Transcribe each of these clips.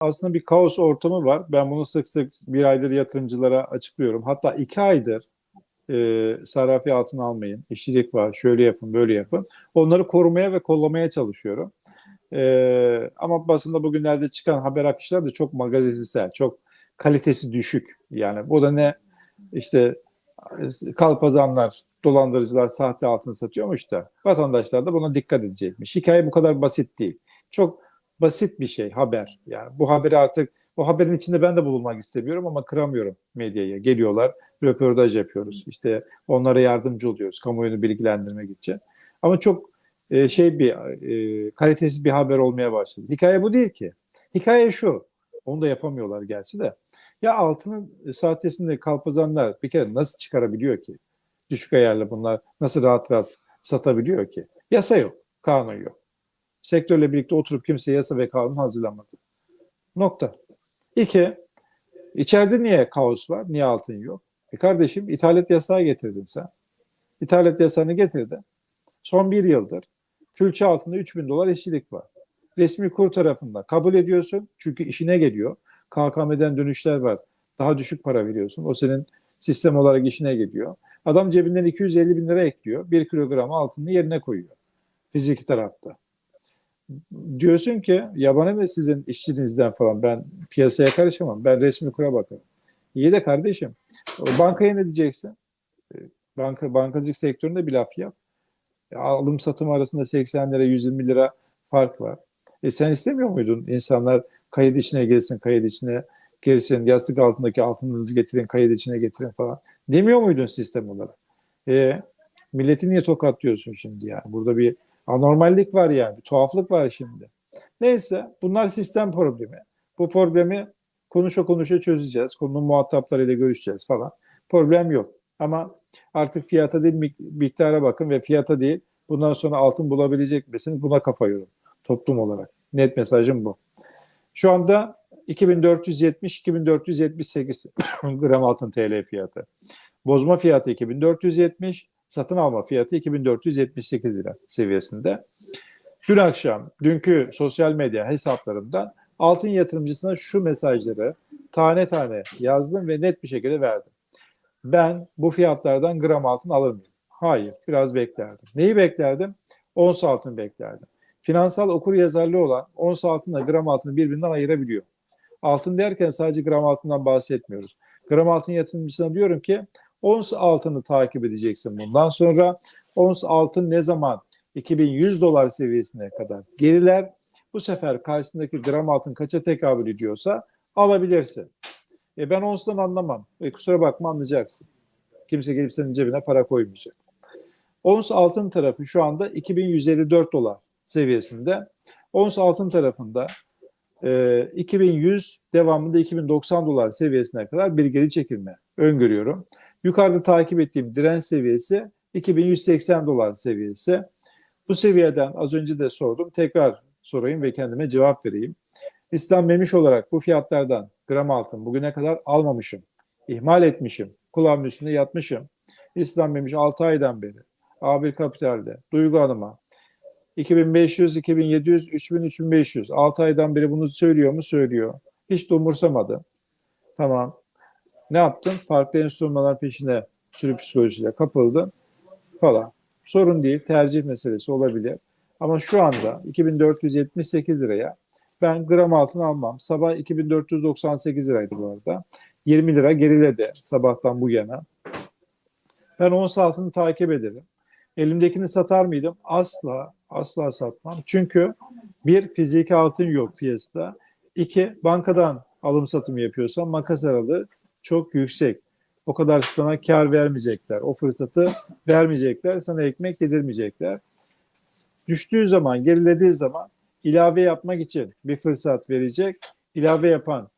aslında bir kaos ortamı var. Ben bunu sık sık bir aydır yatırımcılara açıklıyorum. Hatta iki aydır e, sarrafi altına almayın, işçilik var, şöyle yapın, böyle yapın. Onları korumaya ve kollamaya çalışıyorum. E, ama basında bugünlerde çıkan haber akışları da çok magazinsel, çok kalitesi düşük. Yani bu da ne işte kalpazanlar, dolandırıcılar sahte altın satıyormuş da vatandaşlar da buna dikkat edecekmiş. Hikaye bu kadar basit değil. Çok basit bir şey haber. Yani bu haberi artık o haberin içinde ben de bulunmak istemiyorum ama kıramıyorum medyaya. Geliyorlar, röportaj yapıyoruz. İşte onlara yardımcı oluyoruz kamuoyunu bilgilendirmek için. Ama çok e, şey bir e, kalitesiz bir haber olmaya başladı. Hikaye bu değil ki. Hikaye şu. Onu da yapamıyorlar gerçi de. Ya altının sahtesinde kalpazanlar bir kere nasıl çıkarabiliyor ki? Düşük ayarla bunlar nasıl rahat rahat satabiliyor ki? Yasa yok, kanun yok. Sektörle birlikte oturup kimse yasa ve kanun hazırlamadı. Nokta. İki, içeride niye kaos var? Niye altın yok? E kardeşim ithalat yasağı getirdin sen. İthalat yasağını getirdin. Son bir yıldır külçe altında 3000 dolar işçilik var. Resmi kur tarafında kabul ediyorsun çünkü işine geliyor. KKM'den dönüşler var. Daha düşük para veriyorsun. O senin sistem olarak işine geliyor. Adam cebinden 250 bin lira ekliyor. 1 kilogram altını yerine koyuyor. Fiziki tarafta. Diyorsun ki ya bana ne sizin işçinizden falan ben piyasaya karışamam. Ben resmi kura bakarım. İyi de kardeşim bankaya ne diyeceksin? Banka, bankacılık sektöründe bir laf yap. Alım satım arasında 80 lira 120 lira fark var. E sen istemiyor muydun insanlar kayıt içine girsin, kayıt içine girsin, yastık altındaki altınınızı getirin, kayıt içine getirin falan. Demiyor muydun sistem olarak? E, milleti niye tokatlıyorsun şimdi yani? Burada bir anormallik var yani, bir tuhaflık var şimdi. Neyse bunlar sistem problemi. Bu problemi konuşa konuşa çözeceğiz. Konunun muhataplarıyla görüşeceğiz falan. Problem yok. Ama artık fiyata değil miktara bakın ve fiyata değil bundan sonra altın bulabilecek misiniz? Buna kafa yorun toplum olarak. Net mesajım bu. Şu anda 2470-2478 gram altın TL fiyatı. Bozma fiyatı 2470, satın alma fiyatı 2478 lira seviyesinde. Dün akşam, dünkü sosyal medya hesaplarımdan altın yatırımcısına şu mesajları tane tane yazdım ve net bir şekilde verdim. Ben bu fiyatlardan gram altın alır mıyım? Hayır, biraz beklerdim. Neyi beklerdim? Ons altın beklerdim. Finansal okur yazarlığı olan ons altınla gram altını birbirinden ayırabiliyor. Altın derken sadece gram altından bahsetmiyoruz. Gram altın yatırımcısına diyorum ki ons altını takip edeceksin bundan sonra. Ons altın ne zaman 2100 dolar seviyesine kadar geriler. Bu sefer karşısındaki gram altın kaça tekabül ediyorsa alabilirsin. E ben onstan anlamam. E kusura bakma anlayacaksın. Kimse gelip senin cebine para koymayacak. Ons altın tarafı şu anda 2154 dolar seviyesinde. Ons altın tarafında e, 2100 devamında 2090 dolar seviyesine kadar bir geri çekilme öngörüyorum. Yukarıda takip ettiğim direnç seviyesi 2180 dolar seviyesi. Bu seviyeden az önce de sordum. Tekrar sorayım ve kendime cevap vereyim. İstenmemiş olarak bu fiyatlardan gram altın bugüne kadar almamışım. ihmal etmişim. Kulağımın üstünde yatmışım. İstenmemiş 6 aydan beri. A1 Kapital'de, Duygu Hanım'a, 2500, 2700, 3000, 3500. 6 aydan beri bunu söylüyor mu? Söylüyor. Hiç de umursamadı. Tamam. Ne yaptın? Farklı enstrümanlar peşine sürü psikolojisiyle kapıldı falan. Sorun değil. Tercih meselesi olabilir. Ama şu anda 2478 liraya ben gram altın almam. Sabah 2498 liraydı bu arada. 20 lira geriledi sabahtan bu yana. Ben ons altını takip ederim. Elimdekini satar mıydım? Asla, asla satmam. Çünkü bir, fiziki altın yok piyasada. İki, bankadan alım satım yapıyorsan makas aralığı çok yüksek. O kadar sana kar vermeyecekler. O fırsatı vermeyecekler. Sana ekmek yedirmeyecekler. Düştüğü zaman, gerilediği zaman ilave yapmak için bir fırsat verecek. İlave yapan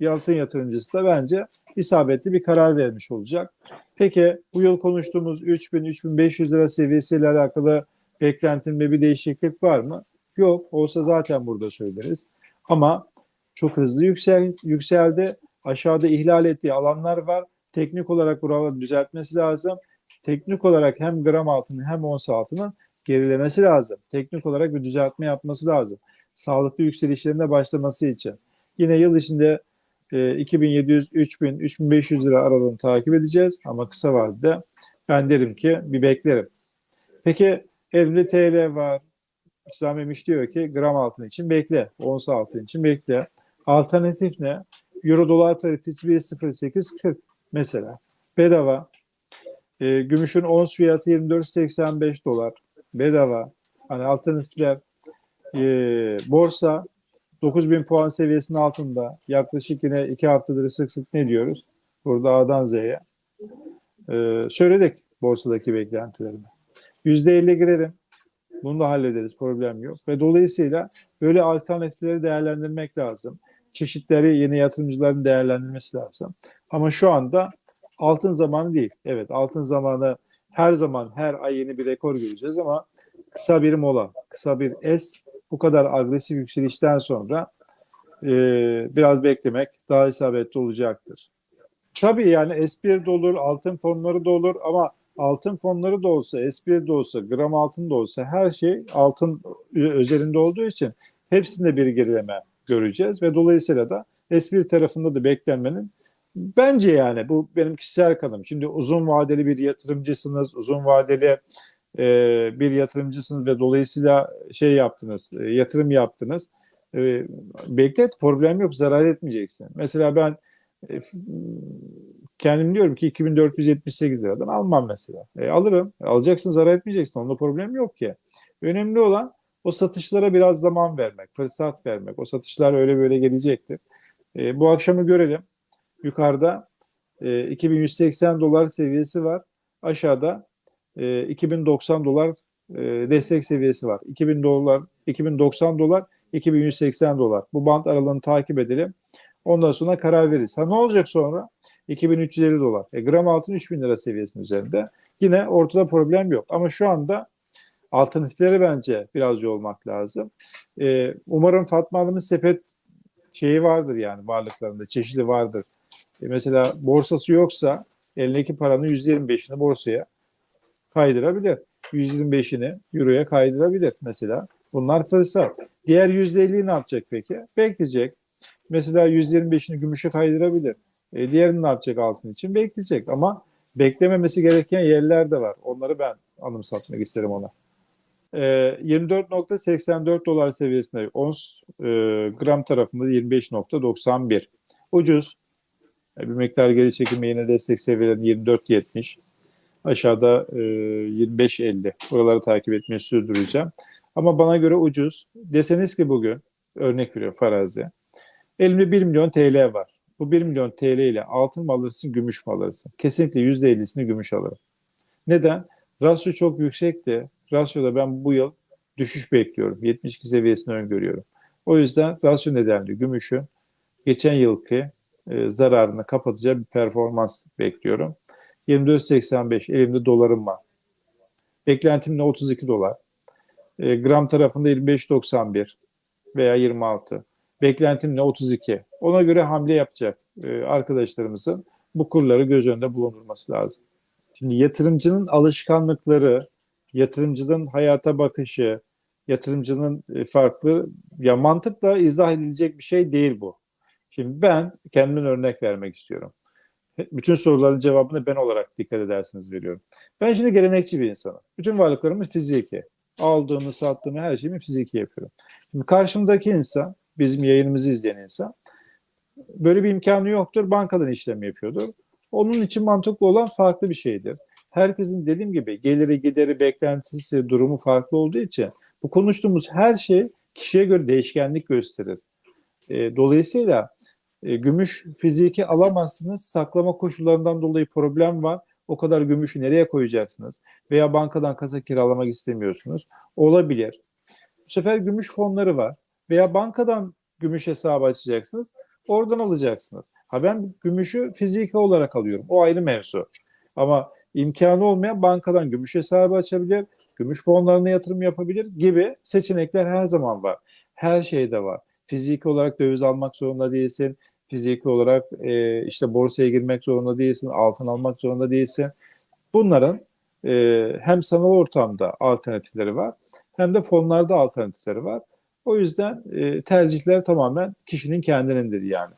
bir altın yatırımcısı da bence isabetli bir karar vermiş olacak. Peki bu yıl konuştuğumuz 3000-3500 lira seviyesiyle alakalı beklentimde bir değişiklik var mı? Yok. Olsa zaten burada söyleriz. Ama çok hızlı yüksel, yükseldi. Aşağıda ihlal ettiği alanlar var. Teknik olarak buraları düzeltmesi lazım. Teknik olarak hem gram altının hem ons altının gerilemesi lazım. Teknik olarak bir düzeltme yapması lazım. Sağlıklı yükselişlerine başlaması için. Yine yıl içinde e, 2700, 3000, 3500 lira aralığını takip edeceğiz ama kısa vadede ben derim ki bir beklerim. Peki 50 TL var. İslam Emiş diyor ki gram altın için bekle. Ons altın için bekle. Alternatif ne? Euro dolar paritesi 1.0840 mesela. Bedava. E, gümüşün ons fiyatı 24.85 dolar. Bedava. Hani alternatifler e, borsa 9000 puan seviyesinin altında. Yaklaşık yine 2 haftadır sık sık ne diyoruz? Burada A'dan Z'ye. E, söyledik borsadaki beklentilerimi. %50 girerim. Bunu da hallederiz. Problem yok. Ve dolayısıyla böyle alternatifleri değerlendirmek lazım. Çeşitleri yeni yatırımcıların değerlendirmesi lazım. Ama şu anda altın zamanı değil. Evet altın zamanı her zaman her ay yeni bir rekor göreceğiz ama kısa bir mola, kısa bir es bu kadar agresif yükselişten sonra e, biraz beklemek daha isabetli olacaktır. Tabii yani S1 de olur, altın fonları da olur ama altın fonları da olsa, S1 de olsa, gram altın da olsa her şey altın özelinde olduğu için hepsinde bir gerileme göreceğiz ve dolayısıyla da S1 tarafında da beklenmenin bence yani bu benim kişisel kanım. Şimdi uzun vadeli bir yatırımcısınız, uzun vadeli e, bir yatırımcısınız ve dolayısıyla şey yaptınız, e, yatırım yaptınız. E, beklet, problem yok, zarar etmeyeceksin. Mesela ben e, kendim diyorum ki 2478 liradan almam mesela. E, alırım. Alacaksın zarar etmeyeceksin. Onda problem yok ki. Önemli olan o satışlara biraz zaman vermek, fırsat vermek. O satışlar öyle böyle gelecektir. E, bu akşamı görelim. Yukarıda e, 2180 dolar seviyesi var. Aşağıda e, 2090 dolar e, destek seviyesi var. 2000 dolar, 2090 dolar, 2180 dolar. Bu band aralığını takip edelim. Ondan sonra karar veririz. Ha ne olacak sonra? 2350 dolar. E, gram altın 3000 lira seviyesinin üzerinde. Yine ortada problem yok. Ama şu anda alternatiflere bence biraz olmak lazım. E, umarım Fatma Hanım'ın sepet şeyi vardır yani varlıklarında, çeşidi vardır. E, mesela borsası yoksa elindeki paranın %25'ini borsaya kaydırabilir. 125'ini euroya kaydırabilir mesela. Bunlar fırsat. Diğer %50'yi ne yapacak peki? Bekleyecek. Mesela %25'ini gümüşe kaydırabilir. E, diğerini ne yapacak altın için? Bekleyecek ama beklememesi gereken yerler de var. Onları ben anımsatmak isterim ona. E, 24.84 dolar seviyesinde ons e, gram tarafında 25.91. Ucuz. E, bir miktar geri çekilme yine destek seviyelerinde 24.70. Aşağıda e, 25.50. Buraları takip etmeyi sürdüreceğim. Ama bana göre ucuz. Deseniz ki bugün örnek veriyorum farazi. Elimde 1 milyon TL var. Bu 1 milyon TL ile altın mı alırsın, gümüş mü alırsın? Kesinlikle %50'sini gümüş alırım. Neden? Rasyo çok yüksekti. Rasyoda ben bu yıl düşüş bekliyorum. 72 seviyesini öngörüyorum. O yüzden rasyo nedenli gümüşün geçen yılki e, zararını kapatacağı bir performans bekliyorum. 24.85 elimde dolarım var. Beklentim ne 32 dolar. E, gram tarafında 25.91 veya 26. Beklentim ne 32. Ona göre hamle yapacak e, arkadaşlarımızın bu kurları göz önünde bulundurması lazım. Şimdi yatırımcının alışkanlıkları, yatırımcının hayata bakışı, yatırımcının e, farklı ya mantıkla izah edilecek bir şey değil bu. Şimdi ben kendimin örnek vermek istiyorum. Bütün soruların cevabını ben olarak dikkat edersiniz veriyorum. Ben şimdi gelenekçi bir insanım. Bütün varlıklarımı fiziki. Aldığımı, sattığımı, her şeyimi fiziki yapıyorum. Şimdi karşımdaki insan, bizim yayınımızı izleyen insan, böyle bir imkanı yoktur. Bankadan işlem yapıyordur. Onun için mantıklı olan farklı bir şeydir. Herkesin dediğim gibi geliri, gideri, beklentisi, durumu farklı olduğu için bu konuştuğumuz her şey kişiye göre değişkenlik gösterir. E, dolayısıyla e, gümüş fiziki alamazsınız. Saklama koşullarından dolayı problem var. O kadar gümüşü nereye koyacaksınız? Veya bankadan kasa kiralamak istemiyorsunuz. Olabilir. Bu sefer gümüş fonları var. Veya bankadan gümüş hesabı açacaksınız. Oradan alacaksınız. Ha ben gümüşü fiziki olarak alıyorum. O ayrı mevzu. Ama imkanı olmayan bankadan gümüş hesabı açabilir, gümüş fonlarına yatırım yapabilir gibi seçenekler her zaman var. Her şeyde var. Fiziki olarak döviz almak zorunda değilsin. Fiziki olarak e, işte borsaya girmek zorunda değilsin. Altın almak zorunda değilsin. Bunların e, hem sanal ortamda alternatifleri var hem de fonlarda alternatifleri var. O yüzden e, tercihler tamamen kişinin kendinindir yani.